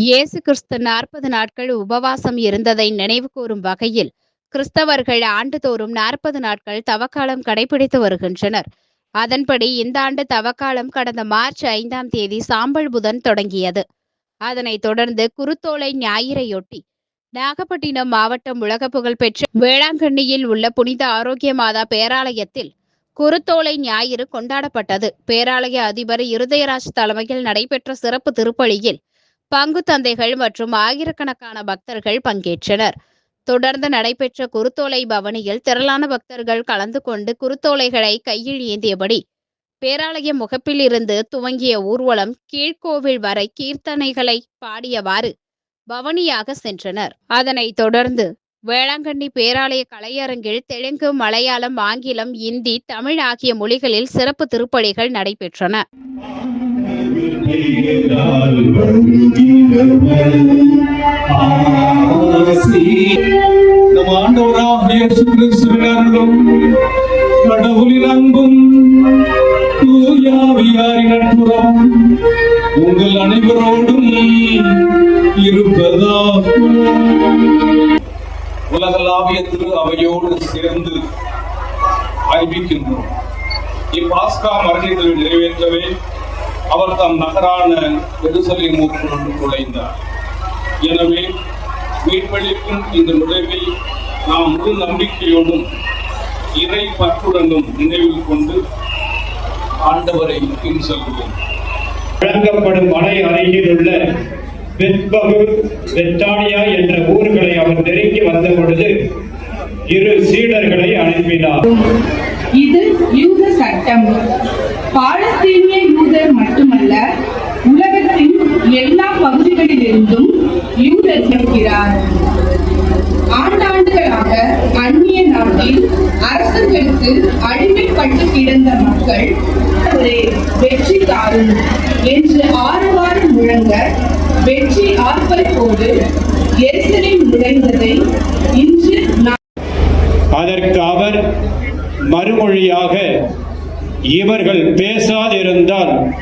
இயேசு கிறிஸ்து நாற்பது நாட்கள் உபவாசம் இருந்ததை நினைவு கூறும் வகையில் கிறிஸ்தவர்கள் ஆண்டுதோறும் நாற்பது நாட்கள் தவக்காலம் கடைபிடித்து வருகின்றனர். அதன்படி இந்த ஆண்டு தவக்காலம் கடந்த மார்ச் ஐந்தாம் தேதி சாம்பல் புதன் தொடங்கியது. அதனைத் தொடர்ந்து குருத்தோலை ஞாயிறையொட்டி நாகப்பட்டினம் மாவட்டம் உலக புகழ்பெற்ற வேளாங்கண்ணியில் உள்ள புனித ஆரோக்கிய மாதா பேராலயத்தில் குருத்தோலை ஞாயிறு கொண்டாடப்பட்டது. பேராலய அதிபர் இருதயராஜ் தலைமையில் நடைபெற்ற சிறப்பு திருப்பலியில் பங்கு தந்தைகள் மற்றும் ஆயிரக்கணக்கான பக்தர்கள் பங்கேற்றனர். தொடர்ந்து நடைபெற்ற குருத்தோலை பவனியில் திரளான பக்தர்கள் கலந்து கொண்டு குருத்தோலைகளை கையில் ஏந்தியபடி பேராலய முகப்பிலிருந்து துவங்கிய ஊர்வலம் கீழ்கோவில் வரை கீர்த்தனைகளை பாடியவாறு பவனியாக சென்றனர். அதனைத் தொடர்ந்து வேளாங்கண்ணி பேராலய கலையரங்கில் தெலுங்கு மலையாளம் ஆங்கிலம் இந்தி தமிழ் ஆகிய மொழிகளில் சிறப்பு திருப்பலிகள் நடைபெற்றன. பெயரால் ஆசி. நம் இயேசு கிறிஸ்துவின் அருளும் கடவுளின் அன்பும் தூயாவியாரின் உங்கள் அனைவரோடும் இருப்பதாகும் உலகளாவிய திரு அவையோடு சேர்ந்து அறிவிக்கின்றோம் இப்பாஸ்கா மரணத்தில் நிறைவேற்றவே அவர் தம் நகரான கொண்டு நுழைந்தார். எனவே மீட்பளிக்கும் இந்த நுழைவை நாம் முழு நம்பிக்கையோடும் இறை பற்றுடனும் நினைவில் கொண்டு ஆண்டவரை பின் செல்வோம் வழங்கப்படும் மலை அருகில் உள்ள பெத்பகு பெத்தானியா என்ற ஊர்களை அவர் நெருங்கி வந்த பொழுது இரு சீடர்களை அனுப்பினார். இது யூத சட்டம். பாலஸ்தீனிய யூதர் மட்டுமல்ல உலகத்தின் எல்லா பகுதிகளிலிருந்தும் யூதர் இருக்கிறார் ஆண்டாண்டுகளாக அந்நிய நாட்டில் அரசுகளுக்கு அடிமைப்பட்டு கிடந்த மக்கள் ஒரு வெற்றி தாரும் என்று ஆரவாரம் முழங்க வெற்றி ஆர்ப்பரிப்போடு எரிசலில் நுழைந்ததை இன்று அதற்கு அவர் மறுமொழியாக இவர்கள் பேசாதிருந்தால்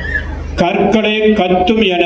கற்களை கத்தும் என.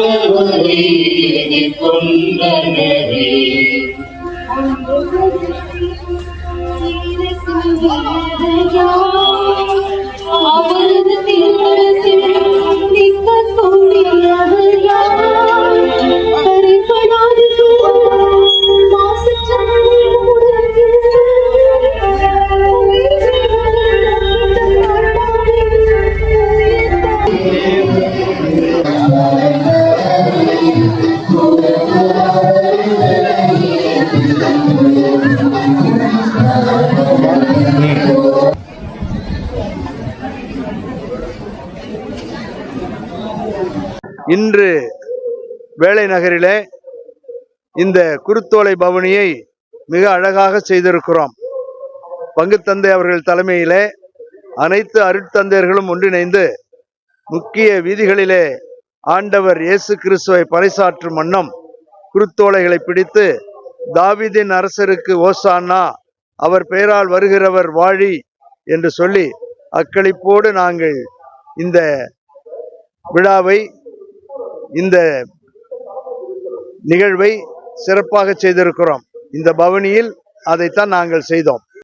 அவரது இன்று வேலை நகரிலே இந்த குருத்தோலை பவனியை மிக அழகாக செய்திருக்கிறோம். பங்குத்தந்தை அவர்கள் தலைமையிலே அனைத்து அருட்தந்தையர்களும் ஒன்றிணைந்து முக்கிய வீதிகளிலே ஆண்டவர் இயேசு கிறிஸ்துவை பறைசாற்றும் வண்ணம் குருத்தோலைகளை பிடித்து தாவிதின் அரசருக்கு ஓசானா அவர் பெயரால் வருகிறவர் வாழி என்று சொல்லி அக்களிப்போடு நாங்கள் இந்த விழாவை இந்த நிகழ்வை சிறப்பாக செய்திருக்கிறோம். இந்த பவனியில் அதைத்தான் நாங்கள் செய்தோம்.